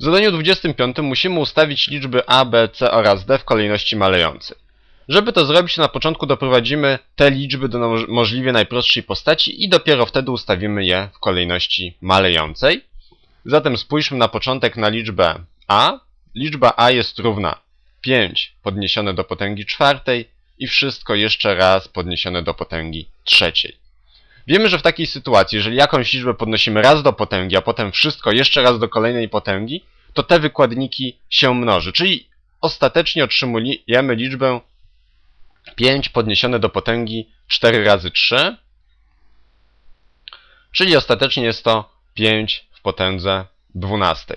W zadaniu 25 musimy ustawić liczby a, b, c oraz d w kolejności malejącej. Żeby to zrobić, na początku doprowadzimy te liczby do możliwie najprostszej postaci i dopiero wtedy ustawimy je w kolejności malejącej. Zatem spójrzmy na początek na liczbę a. Liczba a jest równa 5 podniesione do potęgi czwartej i wszystko jeszcze raz podniesione do potęgi trzeciej. Wiemy, że w takiej sytuacji, jeżeli jakąś liczbę podnosimy raz do potęgi, a potem wszystko jeszcze raz do kolejnej potęgi, to te wykładniki się mnoży. Czyli ostatecznie otrzymujemy liczbę 5 podniesione do potęgi 4 razy 3, czyli ostatecznie jest to 5 w potędze 12.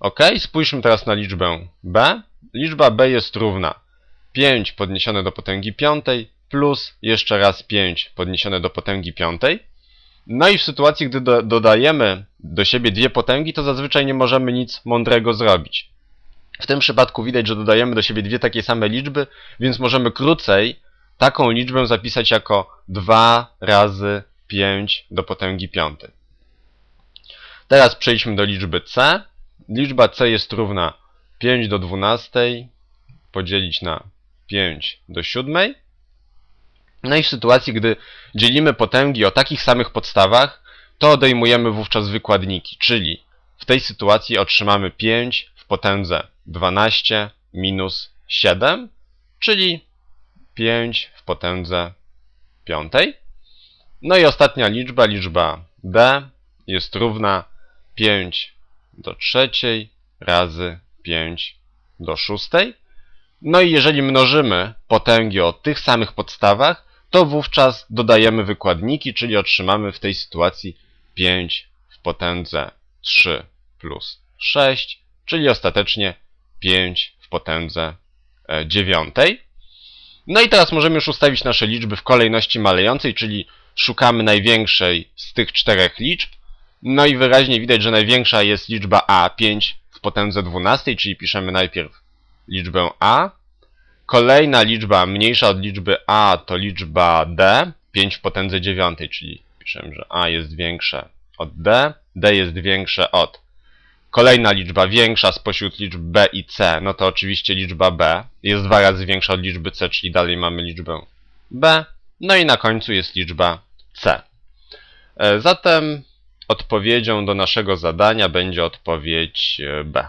Ok, spójrzmy teraz na liczbę b. Liczba b jest równa 5 podniesione do potęgi 5 plus jeszcze raz 5 podniesione do potęgi 5. No i w sytuacji, gdy do, dodajemy do siebie dwie potęgi, to zazwyczaj nie możemy nic mądrego zrobić. W tym przypadku widać, że dodajemy do siebie dwie takie same liczby, więc możemy krócej taką liczbę zapisać jako 2 razy 5 do potęgi 5. Teraz przejdźmy do liczby c. Liczba c jest równa 5 do 12 podzielić na 5 do 7. No i w sytuacji, gdy dzielimy potęgi o takich samych podstawach, to odejmujemy wówczas wykładniki, czyli w tej sytuacji otrzymamy 5 w potędze 12 minus 7, czyli 5 w potędze 5. No i ostatnia liczba, liczba d, jest równa 5 do trzeciej razy 5 do szóstej. No i jeżeli mnożymy potęgi o tych samych podstawach, to wówczas dodajemy wykładniki, czyli otrzymamy w tej sytuacji 5 w potędze 3 plus 6, czyli ostatecznie 5 w potędze 9. No i teraz możemy już ustawić nasze liczby w kolejności malejącej, czyli szukamy największej z tych czterech liczb. No i wyraźnie widać, że największa jest liczba a, 5 w potędze 12, czyli piszemy najpierw liczbę a. Kolejna liczba mniejsza od liczby a to liczba d, 5 w potędze 9, czyli piszemy, że a jest większe od d, d jest większe od. Kolejna liczba większa spośród liczb b i c, no to oczywiście liczba b jest dwa razy większa od liczby c, czyli dalej mamy liczbę b. No i na końcu jest liczba c. E, Zatem odpowiedzią do naszego zadania będzie odpowiedź e, B.